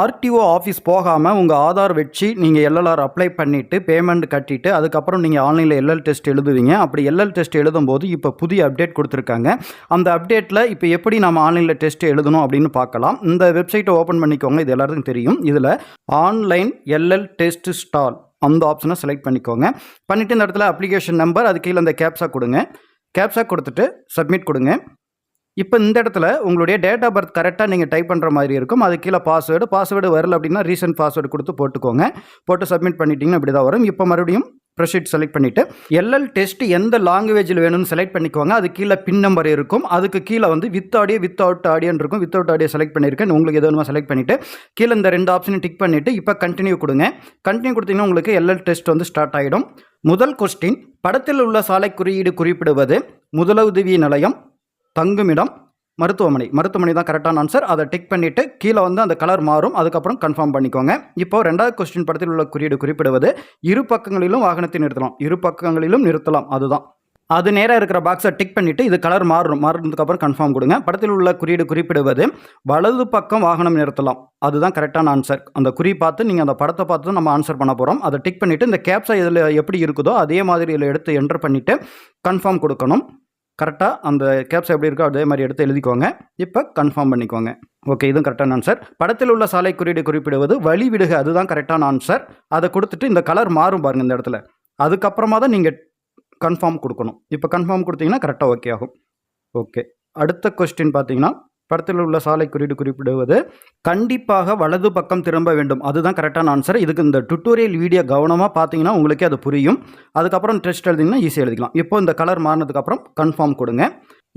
RTO office போகாமல் உங்கள் ஆதார் வச்சு நீங்கள் எல்எல்ஆர் அப்ளை பண்ணிவிட்டு பேமெண்ட் கட்டிட்டு அதுக்கப்புறம் நீங்கள் ஆன்லைனில் எல்எல் டெஸ்ட் எழுதுவீங்க. அப்படி எல்எல் டெஸ்ட் எழுதும்போது இப்போ புதிய அப்டேட் கொடுத்துருக்காங்க. அந்த அப்டேட்டில் இப்போ எப்படி நம்ம ஆன்லைனில் டெஸ்ட் எழுதணும் அப்படின்னு பார்க்கலாம். இந்த வெப்சைட்டை ஓப்பன் பண்ணிக்கோங்க. இது எல்லாருக்கும் தெரியும். இதில் ஆன்லைன் எல்எல் டெஸ்ட் ஸ்டால் அந்த ஆப்ஷனை செலக்ட் பண்ணிக்கோங்க. பண்ணிவிட்டு இந்த இடத்துல அப்ளிகேஷன் நம்பர் அது கீழே அந்த கேப்ஸாக கொடுங்க. கேப்ஸாக கொடுத்துட்டு சப்மிட் கொடுங்க. இப்போ இந்த இடத்துல உங்களுடைய டேட் ஆஃப் பர்த் கரெக்டாக நீங்கள் டைப் பண்ணுற மாதிரி இருக்கும். அது கீழே பாஸ்வேர்டு பாஸ்வேர்டு வரல அப்படின்னா ரீசெண்ட் பாஸ்வேர்டு கொடுத்து போட்டுக்கோங்க. போட்டு சப்மிட் பண்ணிட்டீங்கன்னா இப்படி தான் வரும். இப்போ மறுபடியும் ப்ரெஷீட் செலக்ட் பண்ணிவிட்டு எல்எல் டெஸ்ட் எந்த லாங்குவேஜில் வேணும்னு செலக்ட் பண்ணிக்கோங்க. அது கீழே பின் நம்பர் இருக்கும். அதுக்கு கீழே வந்து வித் ஆடியோ வித் அவுட் ஆடியோன்னு இருக்கும். வித் அவுட் ஆடியோ செலக்ட் பண்ணியிருக்கேன் உங்களுக்கு எது வேணுமா செலக்ட் பண்ணிவிட்டு கீழே இந்த ரெண்டு ஆப்ஷனையும் டிக் பண்ணிவிட்டு இப்போ கண்டினியூ கொடுங்க. கண்டினியூ கொடுத்தீங்கன்னா உங்களுக்கு எல்எல் டெஸ்ட் வந்து ஸ்டார்ட் ஆகிடும் முதல் கொஸ்டின் படத்தில் உள்ள சாலை குறியீடு குறிப்பிடுவது முதலுதவி நிலையம் தங்குமிடம் மருத்துவமனை. மருத்துவமனை தான் கரெக்டான ஆன்சர் அதை டிக் பண்ணிவிட்டு கீழே வந்து அந்த கலர் மாறும். அதுக்கப்புறம் கன்ஃபார்ம் பண்ணிக்கோங்க. இப்போ ரெண்டாவது கொஸ்டின் படத்தில் உள்ள குறியீடு குறிப்பிடுவது இரு பக்கங்களிலும் வாகனத்தை நிறுத்தலாம். இரு பக்கங்களிலும் நிறுத்தலாம். அதுதான். அது நேராக இருக்கிற பாக்ஸை டிக் பண்ணிவிட்டு இது கலர் மாறும். மாறினதுக்கப்புறம் கன்ஃபார்ம் கொடுங்க. படத்தில் உள்ள குறியீடு குறிப்பிடுவது வலது பக்கம் வாகனம் நிறுத்தலாம். அதுதான் கரெக்டான ஆன்சர் அந்த குறி பார்த்து நீங்கள் அந்த படத்தை பார்த்து தான் நம்ம ஆன்சர் பண்ண போகிறோம் அதை டிக் பண்ணிவிட்டு இந்த கேப்ஸை இதில் எப்படி இருக்குதோ அதே மாதிரி இதில் எடுத்து என்டர் பண்ணிவிட்டு கன்ஃபார்ம் கொடுக்கணும். கரெக்டாக அந்த கேப்ஸ் எப்படி இருக்கோ அதே மாதிரி எடுத்து எழுதிக்கோங்க. இப்போ கன்ஃபார்ம் பண்ணிக்கோங்க. ஓகே இதுவும் கரெக்டான ஆன்சர் படத்தில் உள்ள சாலை குறியீடு குறிப்பிடுவது வழி விடுக அதுதான் கரெக்டான ஆன்சர் அதை கொடுத்துட்டு இந்த கலர் மாறும் பாருங்கள் இந்த இடத்துல. அதுக்கப்புறமா தான் நீங்கள் கன்ஃபார்ம் கொடுக்கணும். இப்போ கன்ஃபார்ம் கொடுத்தீங்கன்னா கரெக்டாக ஓகே ஆகும். ஓகே அடுத்த கொஸ்டின் பார்த்தீங்கன்னா படத்தில் உள்ள சாலை குறியீடு குறிப்பிடுவது கண்டிப்பாக வலது பக்கம் திரும்ப வேண்டும். அதுதான் கரெக்டான ஆன்சர் இதுக்கு இந்த டுட்டோரியல் வீடியோ கவனமாக பார்த்தீங்கன்னா உங்களுக்கே அது புரியும். அதுக்கப்புறம் டெஸ்ட் எழுதிங்கன்னா ஈஸியாக எழுதிக்கலாம். இப்போ இந்த கலர் மாறினதுக்கப்புறம் கன்ஃபார்ம் கொடுங்க.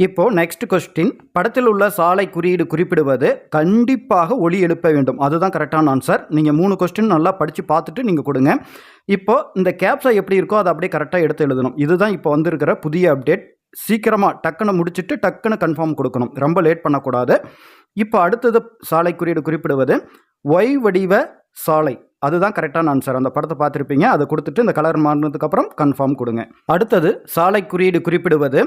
இப்போ நெக்ஸ்ட் கொஸ்டின் படத்தில் உள்ள சாலை குறியீடு குறிப்பிடுவது கண்டிப்பாக ஒளி எழுப்ப வேண்டும். அதுதான் கரெக்டான ஆன்சர் நீங்கள் மூணு கொஸ்டின் நல்லா படித்து பார்த்துட்டு நீங்கள் கொடுங்க. இப்போ இந்த கேப்ஸை எப்படி இருக்கோ அதை அப்படியே கரெக்டாக எடுத்து எழுதணும். இதுதான் இப்போ வந்திருக்கிற புதிய அப்டேட் சீக்கிரமாக டக்குன்னு முடிச்சுட்டு டக்குன்னு கன்ஃபார்ம் கொடுக்கணும். ரொம்ப லேட் பண்ணக்கூடாது. இப்போ அடுத்தது சாலை குறியீடு குறிப்பிடுவது ஒய் வடிவ சாலை. அதுதான் கரெக்டான ஆன்சர் அந்த படத்தை பார்த்துருப்பீங்க. அதை கொடுத்துட்டு இந்த கலர் மாறினதுக்கப்புறம் கன்ஃபார்ம் கொடுங்க. அடுத்தது சாலை குறியீடு குறிப்பிடுவது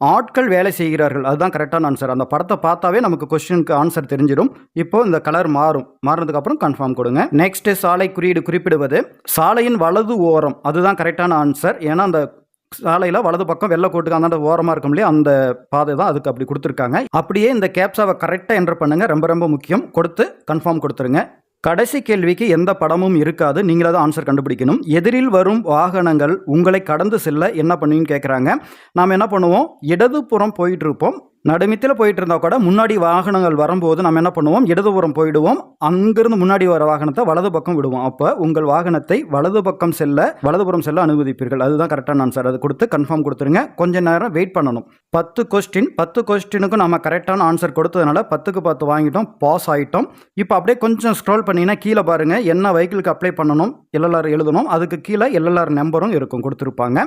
ஆட்கள் வேலை செய்கிறார்கள். அதுதான் கரெக்டான ஆன்சர் அந்த படத்தை பார்த்தாவே நமக்கு கொஸ்டினுக்கு ஆன்சர் தெரிஞ்சிடும். இப்போ இந்த கலர் மாறும். மாறினதுக்கப்புறம் கன்ஃபார்ம் கொடுங்க. நெக்ஸ்ட் சாலை குறியீடு குறிப்பிடுவது சாலையின் வலது ஓரம். அதுதான் கரெக்டான ஆன்சர் ஏன்னா அந்த சாலையில் வலது பக்கம் வெள்ளை கோட்டுக்கு அந்த ஓரமாக இருக்கும் இல்லையா அந்த பாதை தான் அதுக்கு அப்படி கொடுத்துருக்காங்க. அப்படியே இந்த கேப்ஸாவை கரெக்டாக என்டர் பண்ணுங்கள் ரொம்ப ரொம்ப முக்கியம். கொடுத்து கன்ஃபார்ம் கொடுத்துருங்க. கடைசி கேள்விக்கு எந்த படமும் இருக்காது. நீங்களே தான் ஆன்சர் கண்டுபிடிக்கணும். எதிரில் வரும் வாகனங்கள் உங்களை கடந்து செல்ல என்ன பண்ணுவீங்கன்னு கேட்குறாங்க நாம் என்ன பண்ணுவோம்? இடதுபுறம் போயிட்டு இருப்போம். நடுமித்தில் போயிட்டு இருந்தால் கூட முன்னாடி வாகனங்கள் வரும்போது நம்ம என்ன பண்ணுவோம்? இடதுபுறம் போயிடுவோம். அங்கிருந்து முன்னாடி வர வாகனத்தை வலது பக்கம் விடுவோம். அப்போ உங்கள் வாகனத்தை வலது பக்கம் செல்ல வலதுபுறம் செல்ல அனுமதிப்பீர்கள். அதுதான் கரெக்டான ஆன்சர் அது கொடுத்து கன்ஃபார்ம் கொடுத்துருங்க. கொஞ்ச நேரம் வெயிட் பண்ணணும். பத்து கொஸ்டின் பத்து கொஸ்டினுக்கும் நம்ம கரெக்டான ஆன்சர் கொடுத்ததுனால பத்துக்கு பத்து வாங்கிட்டோம். பாஸ் ஆகிட்டோம் இப்போ அப்படியே கொஞ்சம் ஸ்க்ரோல் பண்ணிங்கன்னா கீழே பாருங்கள் என்ன வெஹிக்கிளுக்கு அப்ளை பண்ணணும்? எல்எல்ஆர் எழுதணும். அதுக்கு கீழே எல்எல்ஆர் நம்பரும் இருக்கும். கொடுத்துருப்பாங்க.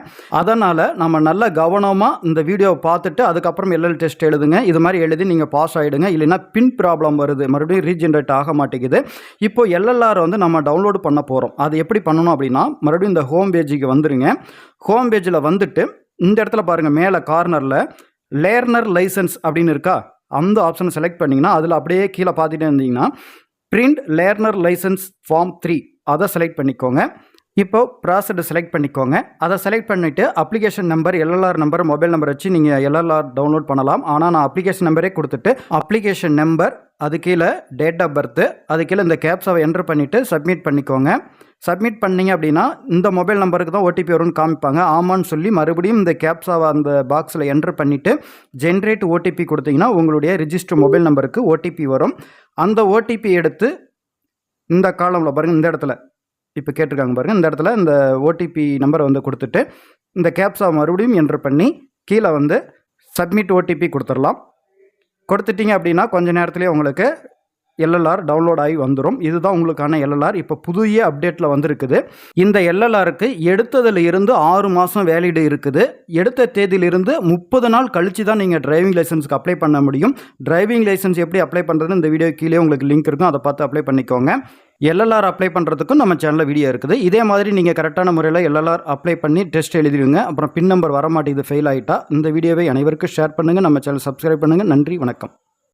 அதனால் நம்ம நல்ல கவனமாக இந்த வீடியோவை பார்த்துட்டு அதுக்கப்புறம் எல்எல் டெஸ்ட் எழுதுங்க. இது மாதிரி எழுதி நீங்கள் பாஸ் ஆகிடுங்க இல்லைன்னா பின் ப்ராப்ளம் வருது. மறுபடியும் ரீஜென்ரேட் ஆக மாட்டேங்குது. இப்போ எல்எல்ஆர் வந்து நம்ம டவுன்லோடு பண்ண போகிறோம் அது எப்படி பண்ணணும் அப்படின்னா மறுபடியும் இந்த ஹோம் பேஜுக்கு வந்துடுங்க ஹோம் பேஜில் வந்துட்டு இந்த இடத்துல பாருங்கள் மேலே கார்னரில் லேர்னர் லைசன்ஸ் அப்படின்னு இருக்கா? அந்த ஆப்ஷனை செலக்ட் பண்ணிங்கன்னா அதில் அப்படியே கீழே பார்த்துட்டே இருந்தீங்கன்னா print learner licence form three அதை செலக்ட் பண்ணிக்கோங்க. இப்போ ப்ராசட் செலக்ட் பண்ணிக்கோங்க. அதை செலக்ட் பண்ணிவிட்டு application number LLR number mobile number வச்சு நீங்கள் எல்எல்ஆர் டவுன்லோட் பண்ணலாம். ஆனால் நான் அப்ளிகேஷன் நம்பரே கொடுத்துட்டு அப்ளிகேஷன் நம்பர் அது கீழே டேட் ஆஃப் பர்த்து அது கீழே இந்த கேப்ஸாவை என்டர் பண்ணிவிட்டு சப்மிட் பண்ணிக்கோங்க. சப்மிட் பண்ணிங்க அப்படின்னா இந்த மொபைல் நம்பருக்கு தான் ஓடிபி வரும்னு காமிப்பாங்க. ஆமான்னு சொல்லி மறுபடியும் இந்த கேப்ஸாவை அந்த பாக்ஸில் என்டர் பண்ணிவிட்டு ஜென்ரேட் ஓடிபி கொடுத்தீங்கன்னா உங்களுடைய ரிஜிஸ்டர் மொபைல் நம்பருக்கு ஓடிபி வரும். அந்த ஓடிபி எடுத்து இந்த காலமில் பாருங்கள் இந்த இடத்துல. இப்போ கேட்டிருக்காங்க பாருங்கள் இந்த இடத்துல இந்த ஓடிபி நம்பரை வந்து கொடுத்துட்டு இந்த கேப்ஸா மறுபடியும் என்ட்ரு பண்ணி கீழே வந்து சப்மிட் ஓடிபி கொடுத்துடலாம். கொடுத்துட்டீங்க அப்படின்னா கொஞ்ச நேரத்துலேயே உங்களுக்கு எல்எல்ஆர் டவுன்லோட் ஆகி வந்துடும் இதுதான் உங்களுக்கான எல்எல்ஆர் இப்போ புதிய அப்டேட்டில் வந்திருக்குது. இந்த எல்எல்ஆருக்கு எடுத்ததில் இருந்து ஆறு மாதம் வேலிடு இருக்குது. எடுத்த தேதியிலிருந்து முப்பது நாள் கழித்து தான் நீங்கள் டிரைவிங் லைசன்ஸுக்கு அப்ளை பண்ண முடியும். டிரைவிங் லைசன்ஸ் எப்படி அப்ளை பண்ணுறதுன்னு இந்த வீடியோ கீழே உங்களுக்கு லிங்க் இருக்கும். அதை பார்த்து அப்ளை பண்ணிக்கோங்க. எல்எல்ஆர் அப்ளை பண்ணுறதுக்கும் நம்ம சேனலில் வீடியோ இருக்குது. இதே மாதிரி நீங்கள் கரெக்டான முறையில் எல்எல்ஆர் அப்ளை பண்ணி டெஸ்ட் எழுதிடுங்க. அப்புறம் பின் நம்பர் வர மாட்டேங்குது ஃபெயில் ஆகிட்டா இந்த வீடியோவை அனைவருக்கும் ஷேர் பண்ணுங்கள் நம்ம சேனல் சப்ஸ்கிரைப் பண்ணுங்கள் நன்றி வணக்கம்.